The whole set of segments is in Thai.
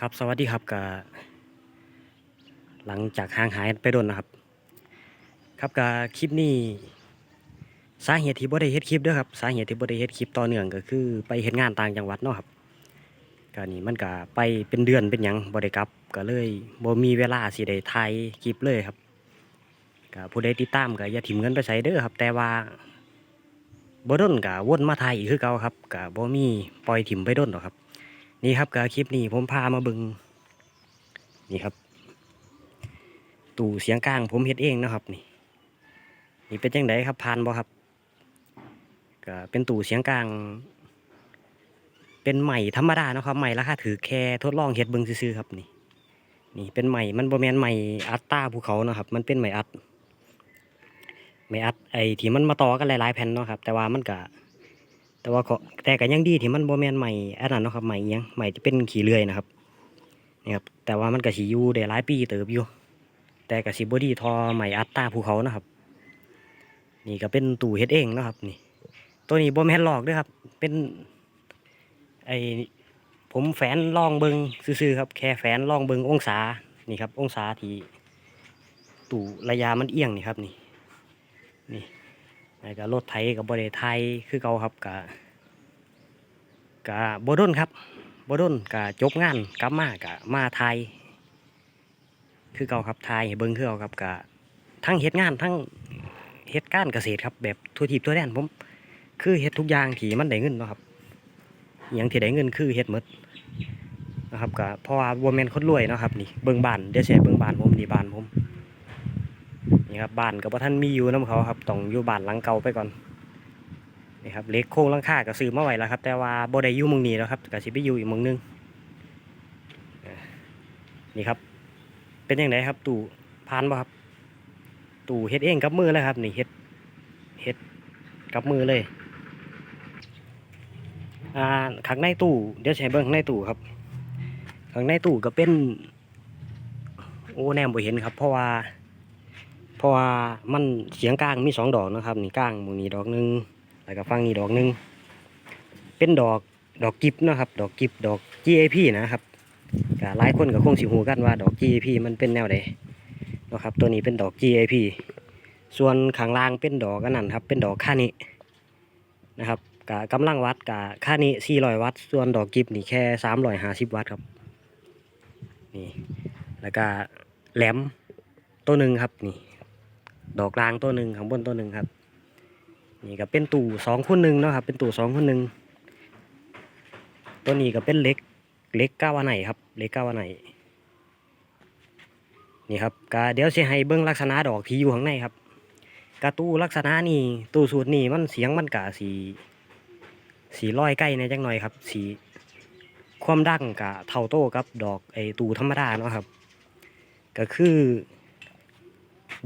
ครับสวัสดีครับกหลังจากห่างหายไปโดนนะครับ ครับกคลิปนี้สาเหตุที่บ่ได้เฮ็ดคลิปเด้อครับสาเหตุที่บ่ได้เฮ็ดคลิปต่อเนื่องก็คือ ไปเฮ็ดงานต่างจังหวัดเนาะครับก็นี่มันก็ไปเป็นเดือนเป็นหยังบ่ได้กลับก็เลยบ่มีเวลาสิได้ถ่ายคลิปเลยครับก็ผู้ใดติดตามก็อย่าถิ่มเงินไปใส่เด้อครับ แต่ว่าบ่ดนก็วนมาถ่ายอีกคือเก่าครับก็บ่มีปล่อยถิ่มไปดนหรอกครับ นี่ครับก็คลิปนี้ผมพามาบึง นี่ครับ ตู่เสียงกลาง ผมเฮ็ดเองนะครับ นี่ นี่เป็นจังไดครับพานบ่ครับก็เป็นตู่เสียงกลาง เป็นใหม่ธรรมดานะครับใหม่ราคาถือแค่ทดลองเฮ็ดบิ่งซื่อครับนี่ นี่เป็นใหม่มันบ่แมนใหม่อัดต้าภูเขาเนาะครับ มันเป็นใหม่อัดใหม่อัดไอ้ที่มันมาต่อกันหลายๆแผ่นเนาะครับ แต่ว่ามันก็ แต่ว่าก็แต่ก็ยังดีที่มันโบแมนใหม่อันนั้นเนาะครับใหม่อิหยังใหม่ที่เป็นขี้เลื่อยนะครับนี่ครับแต่ว่ามันก็สิอยู่ได้หลายปีเติบอยู่แต่ก็สิบ่ดีเทอใหม่อัตตาภูเขานะครับ นี่ก็เป็นตู้เฮ็ดเองนะครับ นี่ ตัวนี้บ่แมนหลอกด้อครับ เป็นไอผมแฝนลองเบิงซื่อๆครับ แค่แฝนลองเบิงองศานี่ครับ องศาที่ตู้ระยะมันเอียงนี่ครับนี่ แล้วก็รถไถกับบริไทยคือเก่าครับกะกะบบดนครับบดนกะจบงานกลับมากะมาไทย คือเก่าครับไทยเบิ้งคือเก่าครับกะทั้งเฮ็ดงานทั้งเฮ็ดการเกษตรครับแบบทั่วทิพย์ทั่วแดนผมคือเฮ็ดทุกอย่างที่มันได้เงินเนาะครับอย่างที่ได้เงินคือเฮ็ดหมดนะครับกะเพราะว่าบ่แม่นคนรวยเนาะครับนี่เบิ่งบ้านเดี๋ยวสิให้เบิ่งบ้านผมนี่บ้านผม นี่ครับบ้านกับว่าท่านมีอยู่น้ำเขาครับต้องอยู่บ้านหลังเก่าไปก่อนนี่ครับเล็กโค้งลังคาก็ซื้อมาไว้แล้วครับ แต่ว่าบ่ได้อยู่เมึงนี้แล้วครับก็สิไปอยู่อีกเมึงนึงเอ่อนี่ครับ เป็นยังไงครับ ตู่พานบ่ครับ ตู่เฮ็ดเองกับมือเลยครับ นี่เฮ็ดเฮ็ดกับมือเลยอ่าข้างในตู้เดี๋ยวใช้เบิ่งข้างในตู้ครับข้างในตู้ก็เป็น โอ้แนมบ่เห็นครับ เพราะว่า ราะว่ามันเสียงกลางมีสองดอกนะครับนี่กลางหมูนี้ดอกหนึ่งแล้วก็ฟังนี่ดอกหนึ่งเป็นดอกดอกกิบนะครับ ดอกกิบดอก GAP นะครับก็หลายคนก็คงสิหูกันว่าดอก GAP มันเป็นแนวใดนะครับ ตัวนี้เป็นดอก GAP ส่วนข้างล่างเป็นดอกอันนั้นครับ เป็นดอกค่านี้นะครับกะกำลังวัดกะค่านี้ 400 วัตต์ ส่วนดอกกิบนี่แค่ 350 วัตต์ครับ นี่ แล้วก็แหลมตัวหนึ่งครับนี่ ดอกกลางตัวหนึ่งข้างบนตัวหนึ่งครับ นี่ก็เป็นตู่สองคูณหนึ่งเนาะครับเป็นตู่สองคูณหนึ่งตัวนี้ก็เป็นเล็กเล็กก้าวไหนครับ เล็กก้าวไหนนี่ครับก็เดี๋ยวสิให้เบิ้งลักษณะดอกที่อยู่ข้างในครับกระตู้ลักษณะนี่ตู้สูตรนี่มันเสียงมันกะสี สีร้อยใกล้ในจังหน่อยครับ สีความดังกะเท่าโต้กับดอกไอตูธรรมดาเนาะครับ ก็คือ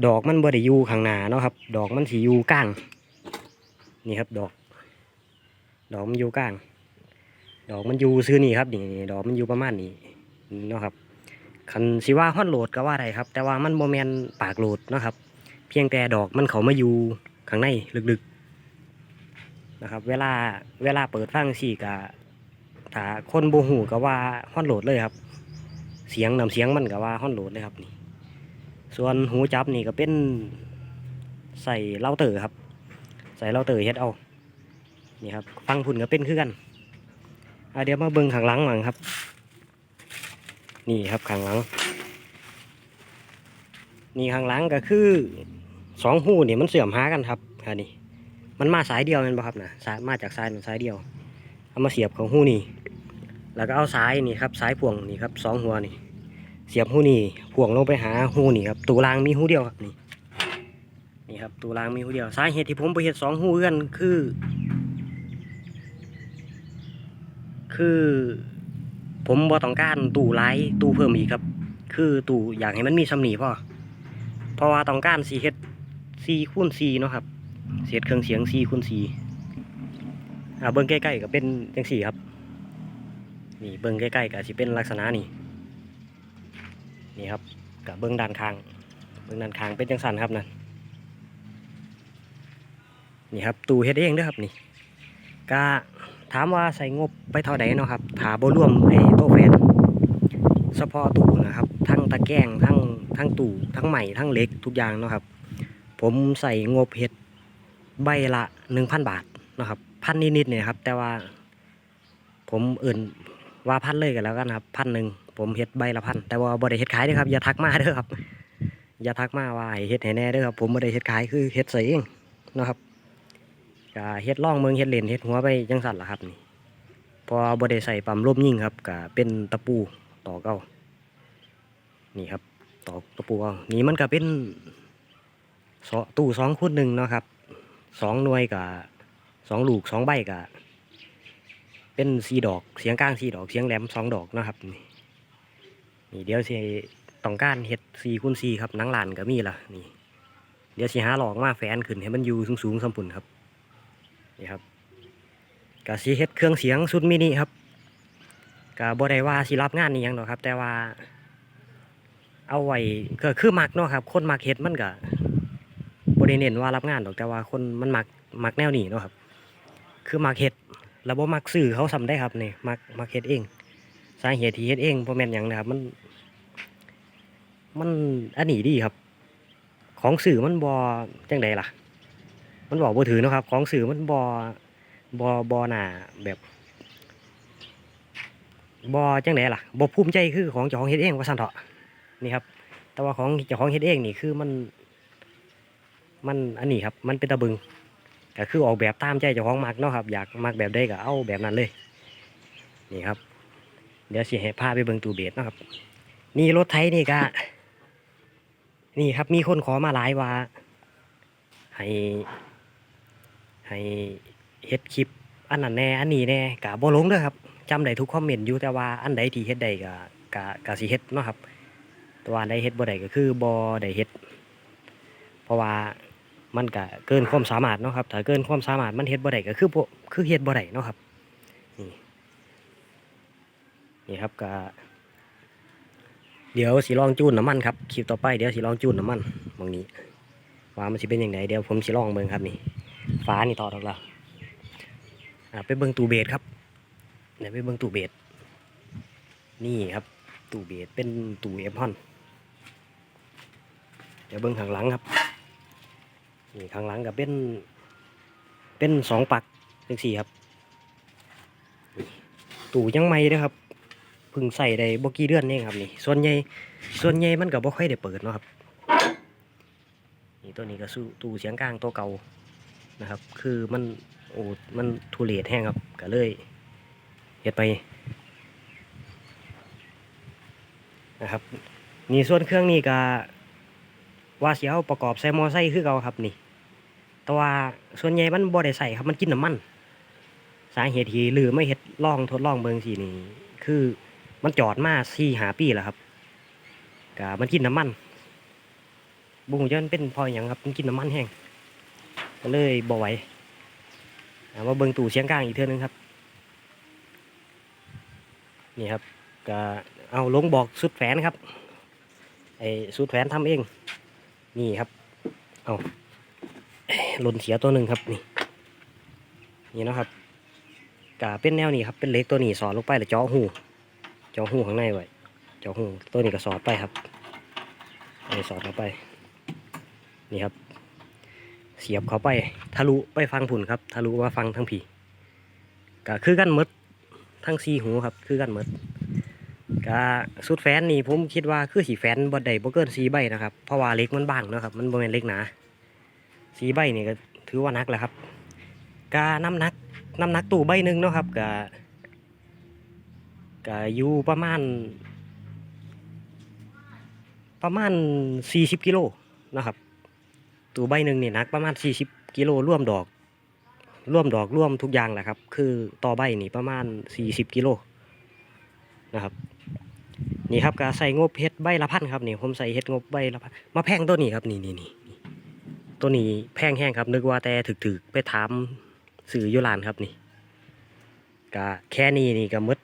ดอกมันบ่ได้อยู่ข้างหน้าเนาะครับ ดอกมันสิอยู่กลาง นี่ครับดอก ดอกมันอยู่กลาง ดอกมันอยู่ซื้อนี่ครับนี่ดอกมันอยู่ประมาณนี้เนาะครับคันสิว่าฮอนโหลดก็ว่าได้ครับ แต่ว่ามันโมเมนปากโหลดเนาะครับ เพียงแต่ดอกมันเขามาอยู่ข้างในลึกๆนะครับ เวลาเวลาเปิดฟังสี่กะถ้าคนโบหูก็ว่าฮอนโหลดเลยครับ เสียงนำเสียงมันก็ว่าฮอนโหลดเลยครับนี่ ส่วนหูจับนี่ก็เป็นใส่เล่าเต๋อครับ ใส่เล่าเต๋อเฮ็ดเอานี่ครับฟังพุ่นก็เป็นคือกันอะเดี๋ยวมาเบิ่งข้างหลังหลังครับ นี่ครับข้างหลัง นี่ข้างหลังก็คือสองหูนี่มันเสื่อมหากันครับอันนี้มันมาสายเดียวแมันบ่ครับนะสายมาจากสายหนึ่งสายเดียวเอามาเสียบของหูนี่ แล้วก็เอาสายนี่ครับสายพ่วงนี่ครับสองหัวนี่ เสียบหูนี่พ่วงลงไปหาหูนี่ครับตูรางมีหูเดียวครับนี่นี่ครับตูรางมีหูเดียวสาเหตุที่ผมไปเห็ดสองหูเอื้อนคือ คือ ผมบ่ต้องการตู้ไล่ตู้เพิ่มอีกครับ คือตู้อยากให้มันมีสำนีพ่อเพราะว่าต้องการสีเฮ็ดสีคูณสีเนาะครับเสียดเครื่องเสียงสีคูณสีอ่าเบิ้งใกล้ๆก็เป็นจังสี่ครับนี่เบิ้งใกล้ๆก็สิเป็นลักษณะนี่ นี่ครับกับเบื้องด้านข้าง เบื้องด้านข้างเป็นจังสันครับนั่นนี่ครับตู้เฮ็ดเองด้อครับนี่ก็ถามว่าใส่งบไปเท่าใดเนาะครับถาบ่รวมไอ้โตแฟนเฉพาะตู้นะครับ ทั้งตะแกรงทั้งทั้งตู้ทั้งใหม่ทั้งเล็กทุกอย่างเนาะครับ ผมใส่งบเฮ็ดใบละหนึ่งพันบาทนะครับพันนิดๆเนี่ยครับ แต่ว่า ผมเอื่นว่าพันเลยกันแล้วกันครับพันหนึ่ง ผมเฮ็ดใบละพันแต่ว่าบ่ได้เฮ็ดขายเด้อครับอย่าทักมาเด้อครับอย่าทักมาว่าให้เฮ็ดให้แน่เด้อครับผมบ่ได้เฮ็ดขายคือเฮ็ดใส่เองเนาะครับก็เฮ็ดล่องเมืองเฮ็ดเล่นเฮ็ดหัวไปจังสั่นล่ะครับนี่พอบ่ได้ใส่ปั๊มลมยิงครับก็เป็นตะปูตอกเอานี่ครับตอกตะปูเอานี่มันก็เป็นสอตู้สองคูณหนึ่งเนาะครับสองหน่วยกับสองลูกสองใบกับเป็นสี่ดอกเสียงกลางสี่ดอกเสียงแหลมสองดอกเนาะครับนี่ นี่เดี๋ยวสิต้องการเฮ็ดสี่คูณสี่ครับนังหลานก็มีละนี่ เดี๋ยวสิหาหลอกมาแฟนขึ้นให้มันอยู่สูงๆสมปุ่นครับนี่ครับก็สิเฮ็ดเครื่องเสียงสุดมินิครับก็บ่ได้ว่าสิรับงานนี่ยังดอกครับ แต่ว่าเอาไว้ก็คือมักเนาะครับ คนมักเฮ็ดมันก็บ่ได้เน้นว่ารับงานดอกแต่ว่าคนมันมักมักแนวนี้เนาะครับ คือมักเฮ็ดแล้วบ่มักซื้อเขาซ้ำได้ครับนี่มักมักเฮ็ดเอง สาเหตุที่เฮ็ดเองบ่แม่นหยังนะครับ มัน มันอันนี้ดีครับ ของสื่อมันบอจังใดล่ะ มันบอกบ่ถือนะครับ ของสื่อมันบอบอบอหนาแบบบอจังใดล่ะบอภูมิใจคือของเจ้าของเฮ็ดเองว่าซั่นเถาะนี่ครับ แต่ว่าของเจ้าของเฮ็ดเองนี่คือมัน มันอันนี้ครับ มันเป็นตะบึงก็คือออกแบบตามใจเจ้าของมักเนาะครับ อยากมักแบบใดก็เอาแบบนั้นเลย นี่ครับ เดี๋ยวสิให้พาไปเบิ่งตู้เบสนะครับ นี่รถไถนี่ก็นี่ครับมีคนขอมาหลายว่า ให้ ให้เฮ็ดคลิปอันนั้นแน่อันนี้แน่กะบ่ลงเด้อครับจำได้ทุกคอมเมนต์อยู่แต่ว่าอันใดที่เฮ็ดได้ก็กะกะสิเฮ็ดเนาะครับต่ว่าอันใดเฮ็ดบ่ได้ก็คือบ่ได้เฮ็ด เพราะว่ามันก็เกินความสามารถเนาะครับถ้าเกินความสามารถมันเฮ็ดบ่ได้ก็คือบ่คือเฮ็ดบ่ได้เนาะครับ นี่ นี่ครับก็เดี๋ยวสิลองจูนน้ำมันครับคลิปต่อไปเดี๋ยวสิลองจูนน้ำมันบางนี้ว่ามันสิเป็นอยังไงเดี๋ยวผมสิลองเบิ่งครับนี่ฟ้านี่ต่อดอกและอ่าไปเบิ่งตูเบสครับเดี๋ยวไปเบิ่งตูเบสนี่ครับตูเบสเป็นตูเอฟฮอนเดี๋ยวเบิ่งข้างหลังครับนี่ข้างหลังก็เป็นเป็นสองปักจังสี่ครับ ตูยังไม่เด้อครับ พึ่งใส่ได้บ่กี่เดือนเองครับนี่ ส่วนใหญ่ส่วนใหญ่มันก็บ่ค่อยได้เปิดเนาะครับ นี่ตัวนี้ก็สู้ตู้เสียงกลางตัวเก่านะครับ คือมันโอ้มันทุเรศแห้งครับก็เลยเฮ็ดไปนะครับนี่ส่วนเครื่องนี่ก็ว่าสิเอาประกอบใส่มอไซค์คือเก่าครับนี่ แต่ว่าส่วนใหญ่มันบ่ได้ใส่ครับมันกินน้ำมัน สาเหตุที่ลือไม่เฮ็ดลองทดลองเบิงสินี่คือ มันจอดมาสี่หาปีแล้วครับกะมันกินน้ำมันบุ้งยันเป็นพออย่างครับมันกินน้ำมันแห้งก็เลยบ่ไหวเอามาเบิ่งตู้เสียงกลางอีกเท่านึงครับ นี่ครับก็เอาลงบอกสุดแฝนครับไอ้สุดแฝนทำเอง นี่ครับ เอาหล่นเสียตัวหนึ่งครับนี่ นี่นะครับกะเป็นแนวนี้ครับเป็นเล็กตัวนี้สอดลงไปแล้วเจาะหูาะหูข้างในไว้เจาะหูตัวนี้ก็สอดไปครับอันนี้สอดเข้าไป นี่ครับ เสียบเข้าไปทะลุไปฟังผุนครับทะลุมาฟังทั้งผีก็คือกันมดทั้งสีหูครับ คือกันมดก็สุดแฟนนี่ผมคิดว่าคือสีแฟนบดได้บ่เกินสีใบนะครับเพราะว่าเล็กมันบางนะครับ มันบ่แม่นเล็กหนาสีใบนี่ก็ถือว่านักแหละครับกาน้ำนักน้ำนักตู้ใบหนึ่งเนาะครับกา ก็อยู่ประมาณ ประมาณสี่สิบกิโลนะครับ ตัวใบหนึ่งนี่หนักประมาณสี่สิบกิโลร่วมดอกร่วมดอกร่วมทุกอย่างแหละครับ คือต่อใบนี่ประมาณสี่สิบกิโลนะครับนี่ครับก็ใส่งบเฮ็ดใบละพันครับนี่ผมใส่เฮ็ดงบใบละพันมาแพงตัวนี้ครับนี่นี่นี่ตัวนี้แพงแห้งครับ นึกว่าแต่ถึกๆไปถามสื่อยุลานครับนี่ก็แค่นี้นี่ก็มด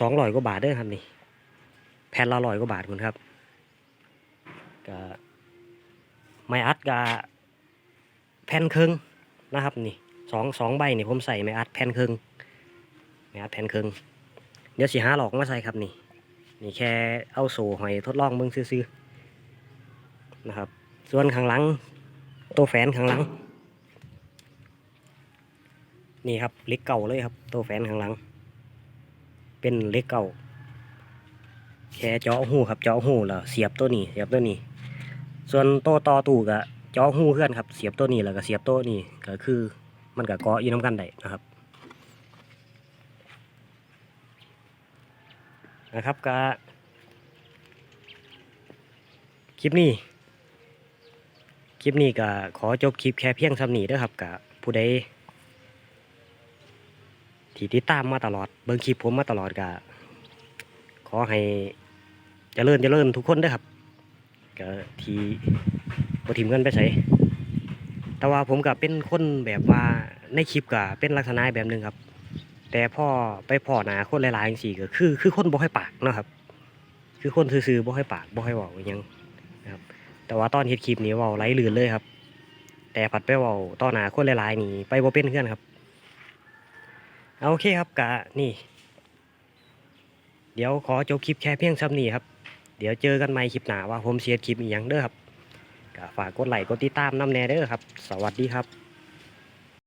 สองร้อยกว่าบาทเด้อครับนี่แผ่นละร้อยกว่าบาทคุณครับก็ไม่อัดกับแผ่นครึ่งนะครับนี่สองสองใบนี่ผมใส่ไม่อัดแผ่นครึ่งไม่อัดแผ่นครึ่งเดี๋ยวสีห้าหลอกมาใส่ครับนี่นี่แค่เอาโซ่หอยทดลองเบิ่งซื่อๆนะครับ ส่วนข้างหลังตัวแฟนข้างหลัง นี่ครับล็กเก่าเลยครับตัวแฟนข้างหลัง เป็นเล็กเก่าแค่เจาะหูครับเจาะหูแล้วเสียบตัวนี้เสียบตัวนี้ ส่วนโตวต่อตู้ก็เจาะหูเพื่อนครับเสียบตัวนี้แล้วก็เสียบตัวนี้ก็คือมันก็เกาะอยู่น้ำกันได้นะครับนะครับก็คลิปนี้ คลิปนี้ก็ขอจบคลิปแค่เพียงสำนีด้อครับกับผู้ใด ที่ติดตามมาตลอด เบิ่งคลิปผมมาตลอดก็ขอให้เจริญเจริญทุกคนด้อครับก็ที่บทิมกันไปใส่แต่ว่าผมก็เป็นคนแบบว่าในคลิปก็เป็นลักษณะแบบหนึงครับ แต่พ่อไปพ่อหนาคนหลายๆจังซี่ก็คือ คือคนบ่ค่อยปากนะครับ คือคนซื่อๆบ่ค่อยปากบ่ค่อยเว้าอิหยังนะครับ แต่ว่าตอนเฮ็ดคลิปนี้ว้าไร้ลื่นเลยครับ แต่ผัดไปว้าต่อหนาคนหลายๆนี่ไปบ่เป็นเพื่อนครับ เอาโอเคครับกะนี่ เดี๋ยวขอจบคลิปแค่เพียงซ้ำนี้ครับ เดี๋ยวเจอกันใหม่คลิปหน้าว่าผมสิเฮ็ดคลิปอีหยังเด้อครับก็ฝากกดไลค์กดติดตามน้ำแน่เด้อครับ สวัสดีครับ